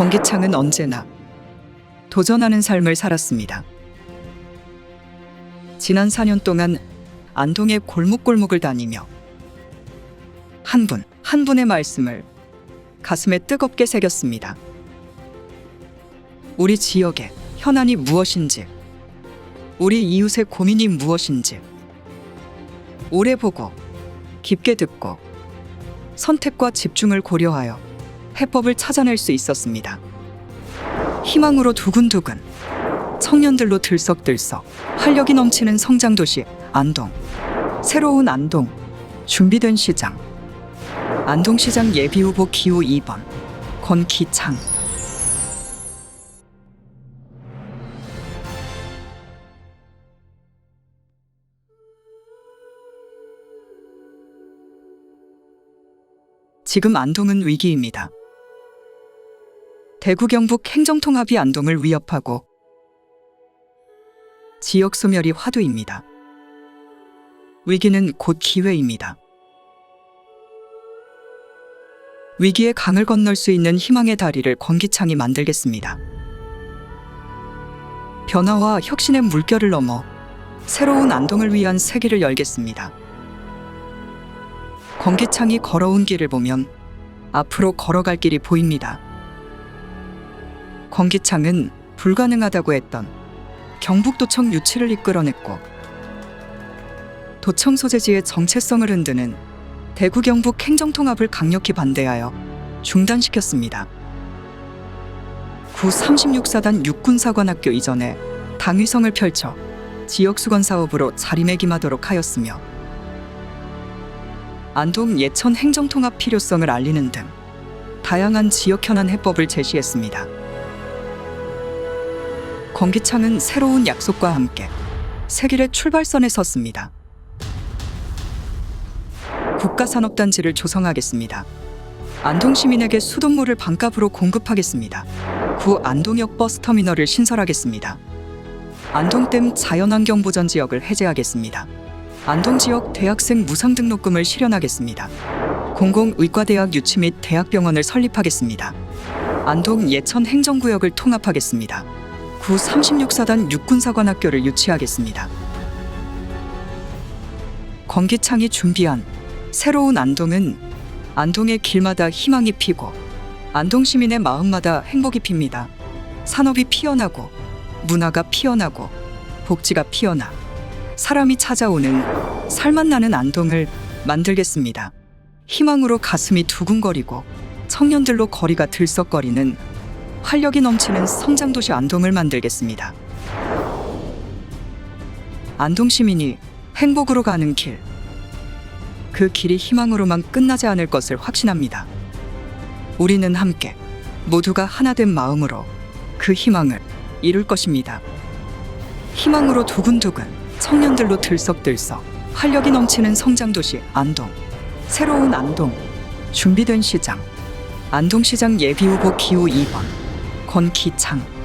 권기창은 언제나 도전하는 삶을 살았습니다. 지난 4년 동안 안동의 골목골목을 다니며 한 분, 한 분의 말씀을 가슴에 뜨겁게 새겼습니다. 우리 지역의 현안이 무엇인지, 우리 이웃의 고민이 무엇인지, 오래 보고, 깊게 듣고, 선택과 집중을 고려하여 해법을 찾아낼 수 있었습니다. 희망으로 두근두근, 청년들로 들썩들썩, 활력이 넘치는 성장도시 안동, 새로운 안동, 준비된 시장, 안동시장 예비후보 기호 2번, 권기창. 지금 안동은 위기입니다. 대구 경북 행정통합이 안동을 위협하고 지역 소멸이 화두입니다. 위기는 곧 기회입니다. 위기의 강을 건널 수 있는 희망의 다리를 권기창이 만들겠습니다. 변화와 혁신의 물결을 넘어 새로운 안동을 위한 세계를 열겠습니다. 권기창이 걸어온 길을 보면 앞으로 걸어갈 길이 보입니다. 권기창은 불가능하다고 했던 경북도청 유치를 이끌어냈고 도청 소재지의 정체성을 흔드는 대구 경북 행정통합을 강력히 반대하여 중단시켰습니다. 구 36사단 육군사관학교 이전에 당위성을 펼쳐 지역수건 사업으로 자리매김하도록 하였으며 안동 예천 행정통합 필요성을 알리는 등 다양한 지역 현안 해법을 제시했습니다. 권기창은 새로운 약속과 함께 새 길의 출발선에 섰습니다. 국가산업단지를 조성하겠습니다. 안동 시민에게 수돗물을 반값으로 공급하겠습니다. 구 안동역 버스터미널을 신설하겠습니다. 안동댐 자연환경보전 지역을 해제하겠습니다. 안동 지역 대학생 무상 등록금을 실현하겠습니다. 공공의과대학 유치 및 대학병원을 설립하겠습니다. 안동 예천 행정구역을 통합하겠습니다. 구 36사단 육군사관학교를 유치하겠습니다. 권기창이 준비한 새로운 안동은 안동의 길마다 희망이 피고 안동 시민의 마음마다 행복이 핍니다. 산업이 피어나고 문화가 피어나고 복지가 피어나 사람이 찾아오는 살맛 나는 안동을 만들겠습니다. 희망으로 가슴이 두근거리고 청년들로 거리가 들썩거리는 활력이 넘치는 성장도시 안동을 만들겠습니다. 안동 시민이 행복으로 가는 길. 그 길이 희망으로만 끝나지 않을 것을 확신합니다. 우리는 함께 모두가 하나된 마음으로 그 희망을 이룰 것입니다. 희망으로 두근두근 청년들로 들썩들썩 활력이 넘치는 성장도시 안동. 새로운 안동. 준비된 시장. 안동시장 예비후보 기호 2번. 권기창.